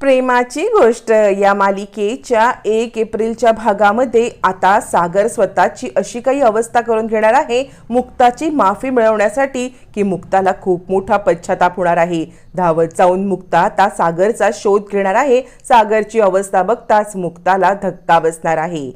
प्रेमाची गोष्ट. या मालिकेच्या एक एप्रिलच्या भागामध्ये आता सागर स्वतःची अशी काही अवस्था करून घेणार आहे. मुक्ताची माफी मिळवण्यासाठी की मुक्ताला खूप मोठा पश्चाताप होणार आहे. धावत जाऊन मुक्ता आता सागरचा शोध घेणार आहे. सागरची अवस्था बघताच मुक्ताला धक्का बसणार आहे.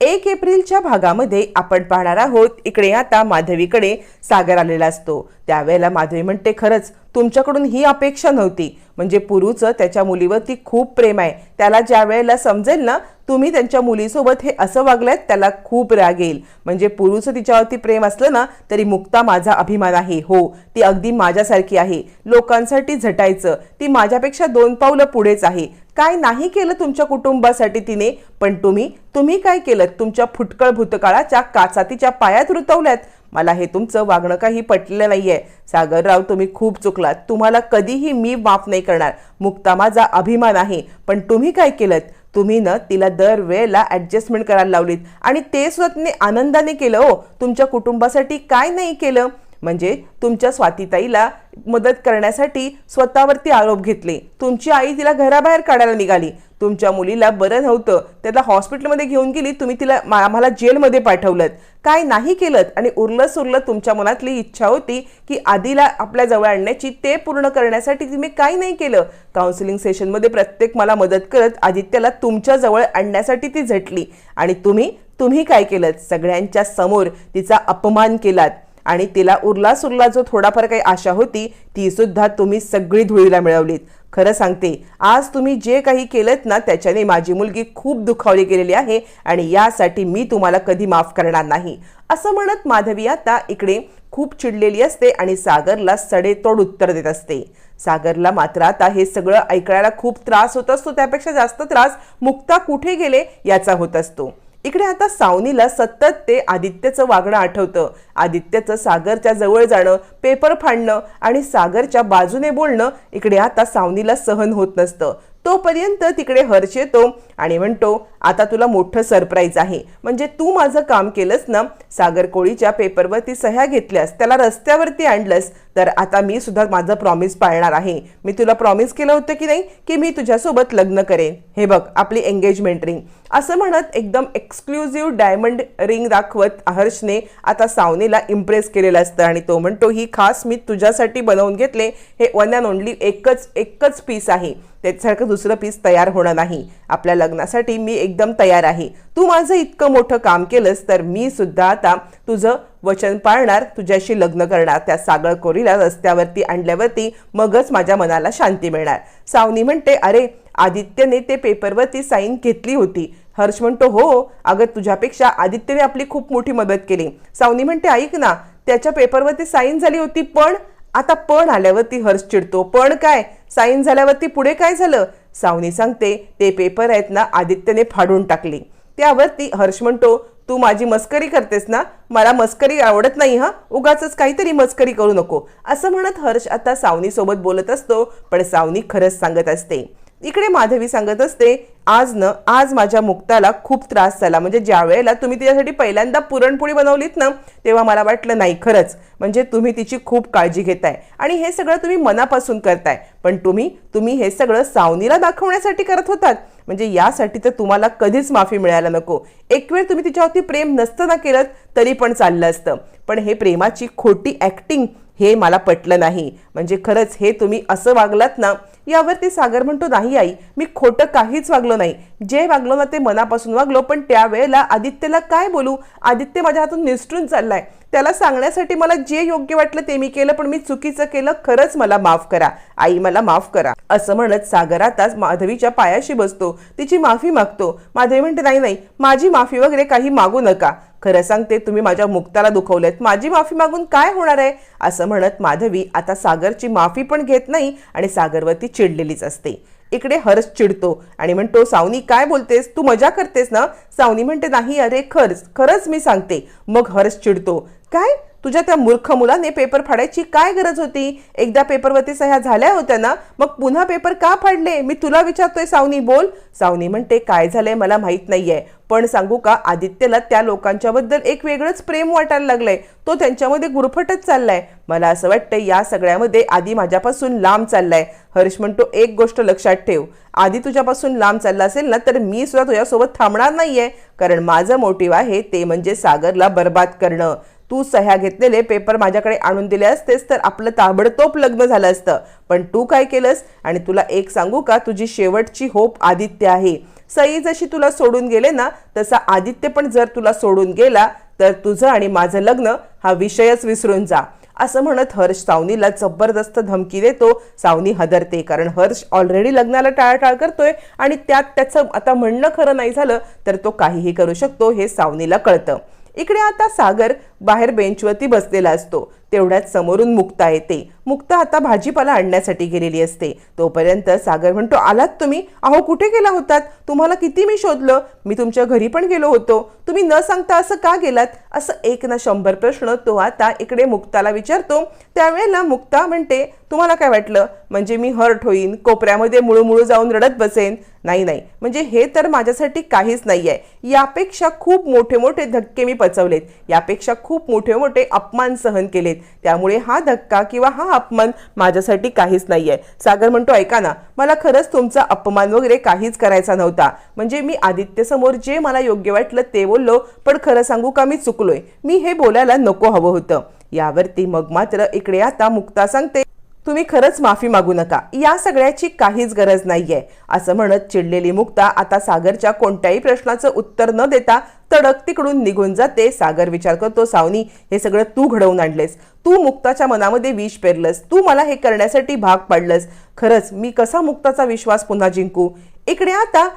एक एप्रिलच्या भागामध्ये आपण पाहणार आहोत इकडे आता माधवीकडे सागर आलेला असतो. त्यावेळेला माधवी म्हणते खरंच तुमच्याकडून ही अपेक्षा नव्हती. म्हणजे पुरूचं त्याच्या मुलीवरती खूप प्रेम आहे. त्याला ज्या वेळेला समजेल ना तुम्ही त्यांच्या मुलीसोबत हे असं वागलंय त्याला खूप राग येईल. म्हणजे पुरूचं तिच्यावरती प्रेम असलं ना तरी मुक्ता माझा अभिमान आहे. हो ती अगदी माझ्यासारखी आहे. लोकांसाठी झटायचं. ती माझ्यापेक्षा दोन पावलं पुढेच आहे. काय नाही केलं तुमच्या कुटुंबासाठी तिने? पण तुम्ही तुम्ही काय केलं? तुमच्या फुटकळ भूतकाळाच्या काचा तिच्या पायात रुतवल्यात. मला हे तुमचं वागणं काही पटलेलं आहे सागरराव तुम्ही खूप चुकलात. तुम्हाला कधीही मी माफ नाही करणार. मुक्ता माझा अभिमान आहे. पण तुम्ही काय केलं तुम्ही ना तिला दर वेळेला ॲडजस्टमेंट करायला लावलीत. आणि ते सुद्धा तिने आनंदाने केलं हो. तुमच्या कुटुंबासाठी काय नाही केलं? म्हणजे तुमच्या स्वातीताईला मदत करण्यासाठी स्वतःवरती आरोप घेतले. तुमची आई तिला घराबाहेर काढायला निघाली. तुमच्या मुलीला बरं नव्हतं. त्याला हॉस्पिटलमध्ये घेऊन गेली तुम्ही तिला मा- आम्हाला जेलमध्ये पाठवलं काय नाही केलं आणि उरलं सुरलं तुमच्या मनातली इच्छा होती की आधीला आपल्या जवळ आणण्याची ते पूर्ण करण्यासाठी तुम्ही काही नाही केलं. काउन्सिलिंग सेशनमध्ये प्रत्येक मला मदत करत आदित्यला तुमच्या जवळ आणण्यासाठी ती झटली. आणि तुम्ही तुम्ही काय केलं सगळ्यांच्या समोर तिचा अपमान केलात. आणि तिला उरला सुरला जो थोडाफार काही आशा होती ती सुद्धा तुम्ही सगळी धुळीला मिळवलीत. खरं सांगते आज तुम्ही जे काही केलं ना त्याच्याने माझी मुलगी खूप दुखावली गेलेली आहे आणि यासाठी मी तुम्हाला कधी माफ करणार नाही. असं म्हणत माधवी आता इकडे खूप चिडलेली असते आणि सागरला सडेतोड उत्तर देत असते. सागरला मात्र आता हे सगळं ऐकायला खूप त्रास होत असतो त्यापेक्षा जास्त त्रास मुक्ता कुठे गेले याचा होत असतो. इकडे आता सावनीला सतत ते आदित्यचं वागणं आठवतं. आदित्यचं सागरच्या जवळ जाणं पेपर फाडणं आणि सागरच्या बाजूने बोलणं इकडे आता सावनीला सहन होत नसतं. तोपर्यंत तिकडे हर्ष येतो आणि म्हणतो आता तुला मोठं सरप्राईज आहे. म्हणजे तू माझं काम केलंस ना? सागर कोळीच्या पेपरवरती सह्या घेतल्यास त्याला रस्त्यावरती आणलंस तर आता मी सुद्धा माझं प्रॉमिस पाळणार आहे. मी तुला प्रॉमिस केलं होतं की नाही? की मी तुझ्यासोबत लग्न करेन. हे बघ आपली एंगेजमेंट रिंग असं म्हणत एकदम एक्सक्लुझिव्ह डायमंड रिंग दाखवत हर्षने आता सावनेला इम्प्रेस केलेलं असतं आणि तो म्हणतो ही खास मी तुझ्यासाठी बनवून घेतले. हे वन अँड ओनली एकच एकच पीस आहे. त्याच्यासारखं दुसरं पीस तयार होणार नाही. आपल्या लग्नासाठी मी एक एकदम तयार आहे. तू माझं इतकं मोठं काम केलंस तर मी सुद्धा आता तुझं वचन पाळणार तुझ्याशी लग्न करणार त्या सागर कोरीला रस्त्यावरती आणल्यावरती मगच माझ्या मनाला शांती मिळणार. सावनी म्हणते अरे आदित्यने ते पेपरवरती साईन घेतली होती. हर्ष म्हणतो हो अगं तुझ्यापेक्षा आदित्यने आपली खूप मोठी मदत केली. सावनी म्हणते ऐक ना त्याच्या पेपरवरती साईन झाली होती पण आता पण आल्यावरती हर्ष चिडतो. पण काय? साईन झाल्यावरती पुढे काय झालं? सावनी सांगते ते पेपर आहेत ना आदित्यने फाडून टाकले. त्यावरती हर्ष म्हणतो तू माझी मस्करी करतेस ना? मला मस्करी आवडत नाही हा? उगाच काहीतरी मस्करी करू नको. असं म्हणत हर्ष आता सावनीसोबत बोलत असतो पण सावनी खरंच सांगत असते. इकडे माधवी सांगत असते आज न आज माझ्या मुक्ताला खूप त्रास झाला. म्हणजे ज्या वेळेला तुम्ही तिच्यासाठी पहिल्यांदा पुरणपोळी बनवलीत ना तेव्हा मला वाटलं नाही खरंच. म्हणजे तुम्ही तिची खूप काळजी घेताय. आणि हे सगळं तुम्ही मनापासून करताय. पण तुम्ही तुम्ही हे सगळं सावनीला दाखवण्यासाठी करत होतात. म्हणजे यासाठी तर तुम्हाला कधीच माफी मिळायला नको. एक वेळ तुम्ही तिच्यावरती प्रेम नसतं ना केलं तरी पण चाललं असतं. पण हे प्रेमाची खोटी ॲक्टिंग हे मला पटलं नाही. म्हणजे खरंच हे तुम्ही असं वागलात ना यावरती सागर म्हणतो नाही आई मी खोटं काहीच वागलो नाही. जे वागलो ना ते मनापासून वागलो पण त्यावेळेला आदित्यला काय बोलू? आदित्य माझ्या हातून निसटून चाललाय. त्याला सांगण्यासाठी मला जे योग्य वाटलं ते मी केलं पण मी चुकीचं केलं खरंच मला माफ करा. आई मला माफ करा. असं म्हणत सागर आताच माधवीच्या पायाशी बसतो. तिची माफी मागतो. माधवी म्हणते नाही नाही माझी माफी वगैरे काही मागू नका. खरं सांगते तुम्ही माझ्या मुक्ताला दुखवलेत माझी माफी मागून काय होणार आहे? असं म्हणत माधवी आता सागरची माफी पण घेत नाही आणि सागरवरती चिडलेलीच असते. इकडे हर्ष चिडतो आणि म्हणतो सावनी काय बोलतेस? तू मजा करतेस ना? सावनी म्हणते नाही अरे खरंच खरंच मी सांगते. मग हर्ष चिडतो काय? तुझ्या त्या मूर्ख मुलाने पेपर फाडायची काय गरज होती? एकदा पेपरवरती सह्या झाल्या होत्या ना मग पुन्हा पेपर का फाडले? मी तुला विचारतोय सावनी बोल. सावनी म्हणते काय झालंय मला माहीत नाहीये. पण सांगू का आदित्यला त्या लोकांच्याबद्दल एक वेगळंच प्रेम वाटायला लागलंय. तो त्यांच्यामध्ये गुरफटच चाललाय. मला असं वाटतं या सगळ्यामध्ये आधी माझ्यापासून लांब चाललाय. हर्ष म्हणतो एक गोष्ट लक्षात ठेव. आधी तुझ्यापासून लांब चालला असेल ना तर मी सुद्धा तुझ्यासोबत थांबणार नाहीये. कारण माझं मोटिव्ह आहे ते म्हणजे सागरला बर्बाद करणं. तू सह्या घेतलेले पेपर माझ्याकडे आणून दिले असतेस तर आपलं ताबडतोब लग्न झालं असतं. पण तू काय केलंस? आणि तुला एक सांगू का? तुझी शेवटची होप आदित्य आहे. सई जशी तुला सोडून गेले ना तसा आदित्य पण जर तुला सोडून गेला तर तुझं आणि माझं लग्न हा विषयच विसरून जा. असं म्हणत हर्ष सावनीला जबरदस्त धमकी देतो. सावनी हदरते कारण हर्ष ऑलरेडी लग्नाला टाळाटाळ करतोय आणि त्यात त्याचं आता म्हणणं खरं नाही झालं तर तो काहीही करू शकतो हे सावनीला कळतं. इकडे आता सागर बाहेर बेंचवरती बसलेला असतो. तेवढ्यात समोरून मुक्ता येते. मुक्ता आता भाजीपाला आणण्यासाठी गेलेली असते. तोपर्यंत सागर म्हणतो आलात तुम्ही? अहो कुठे गेला होतात? तुम्हाला किती मी शोधलं? मी तुमच्या घरी पण गेलो होतो. तुम्ही न सांगता असं का गेलात? असं एक ना शंभर प्रश्न तो आता इकडे मुक्ताला विचारतो. त्यावेळेला मुक्ता म्हणते तुम्हाला काय वाटलं? म्हणजे मी हर्ट होईन कोपऱ्यामध्ये मुळूमुळू जाऊन रडत बसेन? नाही नाही. म्हणजे हे तर माझ्यासाठी काहीच नाही आहे यापेक्षा खूप मोठे मोठे धक्के मी पचवलेत. यापेक्षा खूप मोठे मोठे अपमान सहन केलेत. त्यामुळे हा धक्का किंवा हा अपमान माझ्यासाठी काहीच नाही आहे सागर म्हणतो ऐका ना मला खरंच तुमचा अपमान वगैरे काहीच करायचा नव्हता. म्हणजे मी आदित्य समोर जे मला योग्य वाटलं ते बोललो पण खरं सांगू का मी चुकलोय? मी हे बोलायला नको हवं होतं. यावरती मग मात्र इकडे आता मुक्ता सांगते तुम्ही खरंच माफी मागू नका. या सगळ्याची काहीच गरज नाहीये. असं म्हणत चिडलेली मुक्ता आता सागरच्या कोणत्याही प्रश्नाचं उत्तर न देता तडक तिकडून निघून जाते. सागर विचार करतो सावनी हे सगळं तू घडवून आणलेस तू मुक्ताच्या मनामध्ये विष पेरलंस. तू मला हे करण्यासाठी भाग पाडलंस. खरंच मी कसा मुक्ताचा विश्वास पुन्हा जिंकू? इकडे आता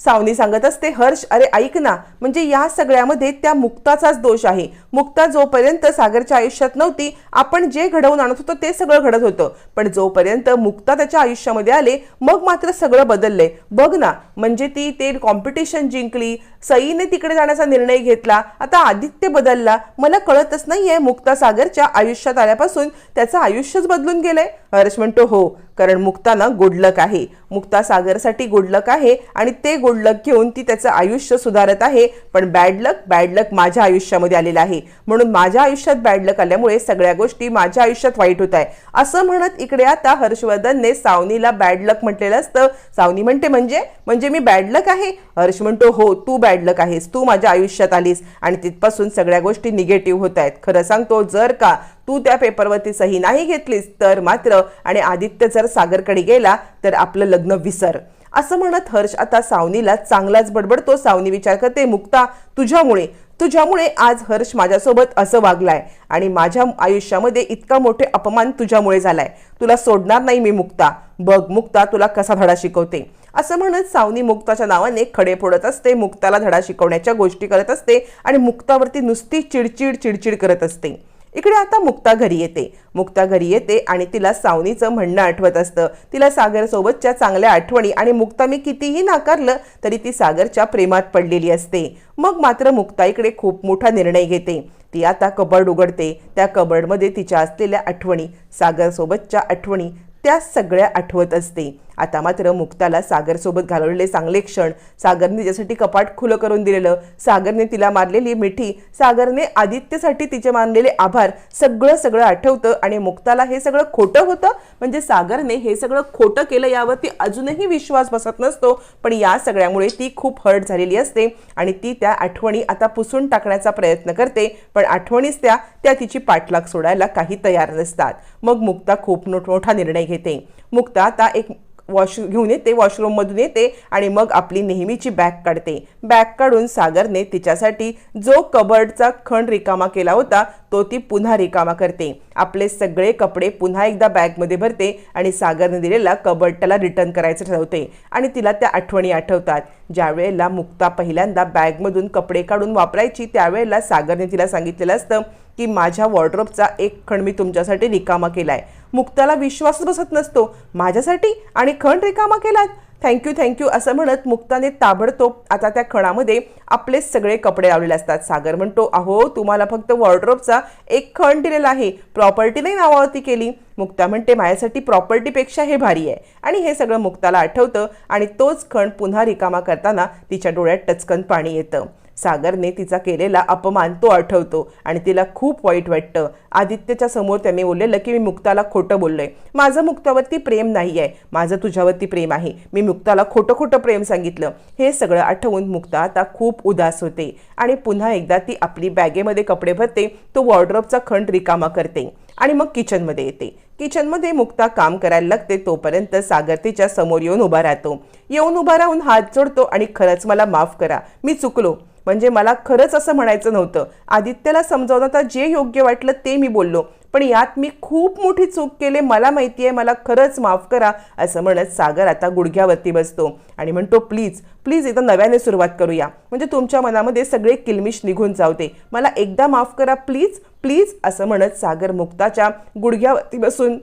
सावनी सांगत असते हर्ष अरे ऐक ना म्हणजे या सगळ्यामध्ये त्या मुक्ताचाच दोष आहे. मुक्ता जोपर्यंत सागरच्या आयुष्यात नव्हती आपण जे घडवून आणत होतो ते सगळं घडत होतं. पण जोपर्यंत मुक्ता त्याच्या आयुष्यामध्ये आले मग मात्र सगळं बदललंय. बघ ना म्हणजे ती ते कॉम्पिटिशन जिंकली सईने तिकडे जाण्याचा निर्णय घेतला आता आदित्य बदलला. मला कळतच नाहीये मुक्ता सागरच्या आयुष्यात आल्यापासून त्याचं आयुष्यच बदलून गेलंय. हर्ष म्हणतो हो कारण मुक्ताना गुडलक आहे. मुक्ता सागरसाठी गुडलक आहे आणि ते गुडलक घेऊन ती त्याचं आयुष्य सुधारत आहे. पण बॅडलक बॅडलक माझ्या आयुष्यामध्ये आलेला आहे. म्हणून माझ्या आयुष्यात बॅडलक आल्यामुळे सगळ्या गोष्टी माझ्या आयुष्यात वाईट होत आहे असं म्हणत इकडे आता हर्षवर्धनने सावनीला बॅडलक म्हटलेलं असतं. सावनी म्हणते म्हणजे? म्हणजे मी बॅडलक आहे? हर्ष म्हणतो हो तू बॅडलक आहेस. तू माझ्या आयुष्यात आलीस आणि तिथपासून सगळ्या गोष्टी निगेटिव्ह होत आहेत. खरं सांगतो जर का तू त्या पेपरवरती सही नाही घेतलीस तर मात्र आणि आदित्य जर सागरकडे गेला तर आपलं लग्न विसर. असं म्हणत हर्ष आता सावनीला चांगलाच बडबडतो. सावनी विचार करते मुक्ता तुझ्यामुळे तुझ्यामुळे आज हर्ष माझ्यासोबत असं वागलाय आणि माझ्या आयुष्यामध्ये इतका मोठे अपमान तुझ्यामुळे झालाय. तुला सोडणार नाही मी मुक्ता. बघ मुक्ता तुला कसा धडा शिकवते. असं म्हणत सावनी मुक्ताच्या नावाने खडे फोडत असते मुक्ताला धडा शिकवण्याच्या गोष्टी करत असते आणि मुक्तावरती नुसती चिडचिड चिडचिड करत असते. इकडे आता मुक्ता घरी येते. मुक्ता घरी येते आणि तिला सावनीचं म्हणणं आठवत असतं. तिला सागरसोबतच्या चांगल्या आठवणी आणि मुक्ता मी कितीही नाकारलं तरी ती सागरच्या प्रेमात पडलेली असते. मग मात्र मुक्ता इकडे खूप मोठा निर्णय घेते. ती आता कबर्ड उघडते. त्या कबर्डमध्ये तिच्या असलेल्या आठवणी सागरसोबतच्या आठवणी त्या सगळ्या आठवत असते. आता मात्र मुक्ताला सागरसोबत घालवलेले चांगले क्षण. सागरने तिच्यासाठी कपाट खुलं करून दिलेलं. सागरने तिला मारलेली मिठी. सागरने आदित्यसाठी तिचे मानलेले आभार सगळं सगळं आठवतं आणि मुक्ताला हे सगळं खोटं होतं. म्हणजे सागरने हे सगळं खोटं केलं यावरती अजूनही विश्वास बसत नसतो. पण या सगळ्यामुळे ती खूप हर्ट झालेली असते आणि ती त्या आठवणी आता पुसून टाकण्याचा प्रयत्न करते. पण आठवणीच त्या त्या तिची पाठलाग सोडायला काही तयार नसतात. मग मुक्ता खूप मोठा निर्णय घेते. मुक्ता आता एक वॉश घेऊन येते वॉशरूममधून येते आणि मग आपली नेहमीची बॅग काढते. बॅग काढून सागरने तिच्यासाठी जो कबर्डचा खण रिकामा केला होता तो ती पुन्हा रिकामा करते. आपले सगळे कपडे पुन्हा एकदा बॅगमध्ये भरते आणि सागरने दिलेला कबर्ड त्याला रिटर्न करायचं ठरवते आणि तिला त्या आठवणी आठवतात. ज्यावेळेला मुक्ता पहिल्यांदा बॅगमधून कपडे काढून वापरायची त्यावेळेला सागरने तिला सांगितलेलं असतं की माझ्या वॉर्ड्रोबचा एक खण मी तुमच्यासाठी रिकामा केलाय. मुक्ताला विश्वास बसत नसतो. माझ्यासाठी आणि खण रिकामा केलात. थँक्यू थँक्यू असं म्हणत मुक्ताने ताबडतोब आता त्या खणामध्ये आपले सगळे कपडे लावलेले असतात. सागर म्हणतो अहो तुम्हाला फक्त वॉर्ड्रोबचा एक खण दिलेला आहे. प्रॉपर्टी नाही नावावरती केली. मुक्ता म्हणते माझ्यासाठी प्रॉपर्टीपेक्षा हे भारी आहे. आणि हे सगळं मुक्ताला आठवतं आणि तोच खण पुन्हा रिकामा करताना तिच्या डोळ्यात टचकन पाणी येतं. सागरने तिचा केलेला अपमान तो आठवतो आणि तिला खूप वाईट वाटतं. आदित्यच्या समोर त्याने बोललेलं की मी मुक्ताला खोटं बोललोय. माझं मुक्तावरती प्रेम नाही आहे माझं तुझ्यावरती प्रेम आहे. मी मुक्ताला खोटं खोटं प्रेम सांगितलं. हे सगळं आठवून मुक्ता आता खूप उदास होते आणि पुन्हा एकदा ती आपली बॅगेमध्ये कपडे भरते. तो वॉर्ड्रॉपचा खंड रिकामा करते आणि मग किचनमध्ये येते. किचनमध्ये मुक्ता काम करायला लागते. तोपर्यंत सागर तिच्या समोर येऊन उभा राहतो. येऊन उभा राहून हात जोडतो आणि खरंच मला माफ करा. मी चुकलो. म्हणजे मला खरंच असं म्हणायचं नव्हतं. आदित्यला समजावता जे योग्य वाटलं ते मी बोललो. पण यात मी खूप मोठी चूक केले मला माहिती आहे मला खरंच माफ करा असं म्हणत सागर आता गुडघ्यावरती बसतो. आणि म्हणतो प्लीज प्लीज एकदा नव्याने सुरुवात करूया. म्हणजे तुमच्या मनामध्ये सगळे किलमिश निघून जावते. मला एकदा माफ करा प्लीज प्लीज असं म्हणत सागर मुक्ताच्या गुडघ्यावरती बसून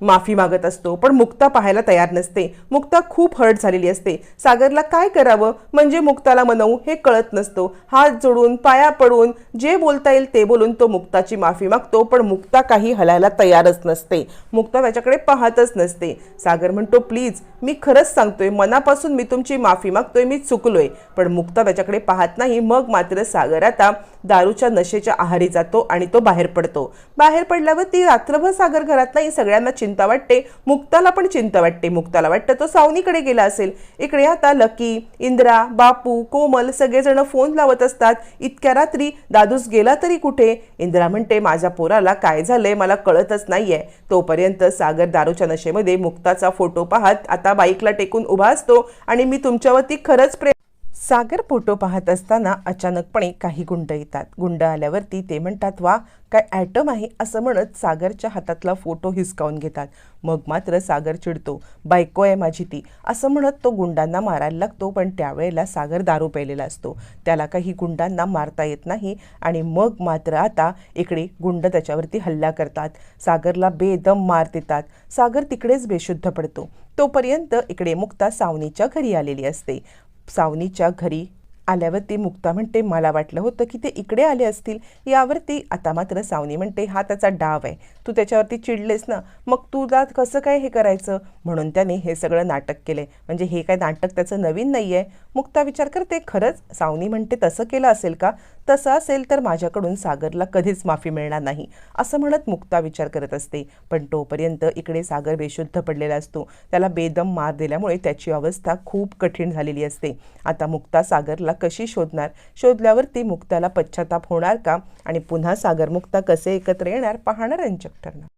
माफी मागत असतो पण मुक्ता पाहायला तयार नसते. मुक्ता खूप हर्ट झालेली असते. सागरला काय करावं? म्हणजे मुक्ताला मनवू हे कळत नसतो. हात जोडून पाया पडून जे बोलता येईल ते बोलून तो मुक्ताची माफी मागतो पण मुक्ता काही हलायला तयारच नसते. मुक्ता त्याच्याकडे पाहतच नसते. सागर म्हणतो प्लीज मी खरंच सांगतोय मनापासून मी तुमची माफी मागतोय मी चुकलोय. पण मुक्ता त्याच्याकडे पाहत नाही. मग मात्र सागर आता दारूच्या नशेच्या आहारी जातो आणि तो बाहेर पडतो. बाहेर पडल्यावर ती रात्रभर सागर घरात नाही सगळ्यांना चिंता वाटते मुक्ताला पण चिंता वाटते. मुक्ताला वाटतं तो सावनीकडे गेला असेल. इकडे आता लकी इंद्रा बापू कोमल सगळेजण फोन लावत असतात. इतक्या रात्री दादूस गेला तरी कुठे? इंद्रा म्हणते माझ्या पोराला काय झालंय मला कळतच नाहीये. तोपर्यंत सागर दारूच्या नशेमध्ये मुक्ताचा फोटो पाहत आता बाईकला टेकून उभा असतो आणि मी तुमच्यावरती खरंच प्रेम सागर फोटो पाहत असताना अचानकपणे काही गुंड येतात. गुंड आल्यावरती ते म्हणतात वा काय ॲटम आहे असं म्हणत सागरच्या हातातला फोटो हिसकावून घेतात. मग मात्र सागर चिडतो बायको आहे माझी ती. असं म्हणत तो गुंडांना मारायला लागतो पण त्यावेळेला सागर दारू प्यायलेला असतो. त्याला काही गुंडांना मारता येत नाही आणि मग मात्र आता इकडे गुंड त्याच्यावरती हल्ला करतात. सागरला बेदम मार देतात. सागर तिकडेच बेशुद्ध पडतो. तोपर्यंत इकडे मुक्ता सावनीच्या घरी आलेली असते. सावनीच्या घरी आल्यावरती मुक्ता म्हणते मला वाटलं होतं की ते इकडे आले असतील. यावरती आता मात्र सावनी म्हणते हा त्याचा डाव आहे. तू त्याच्यावरती चिडलेस ना मग तुला कसं काय हे करायचं? म्हणून त्याने हे सगळं नाटक केले. म्हणजे हे काय नाटक त्याचं नवीन नाही आहे मुक्ता विचार करते खरंच सावनी म्हणते तसं केलं असेल का? तसं असेल तर माझ्याकडून सागरला कधीच माफी मिळणार नाही. असं म्हणत मुक्ता विचार करत असते. पण तोपर्यंत इकडे सागर बेशुद्ध पडलेला असतो. त्याला बेदम मार दिल्यामुळे त्याची अवस्था खूप कठीण झालेली असते. आता मुक्ता सागरला कशी शोधणार? शोधल्यावर ती मुक्ताला पश्चाताप होणार का? आणि पुन्हा सागरमुक्ता कसे एकत्र येणार? पाहणं रंजक ठरणार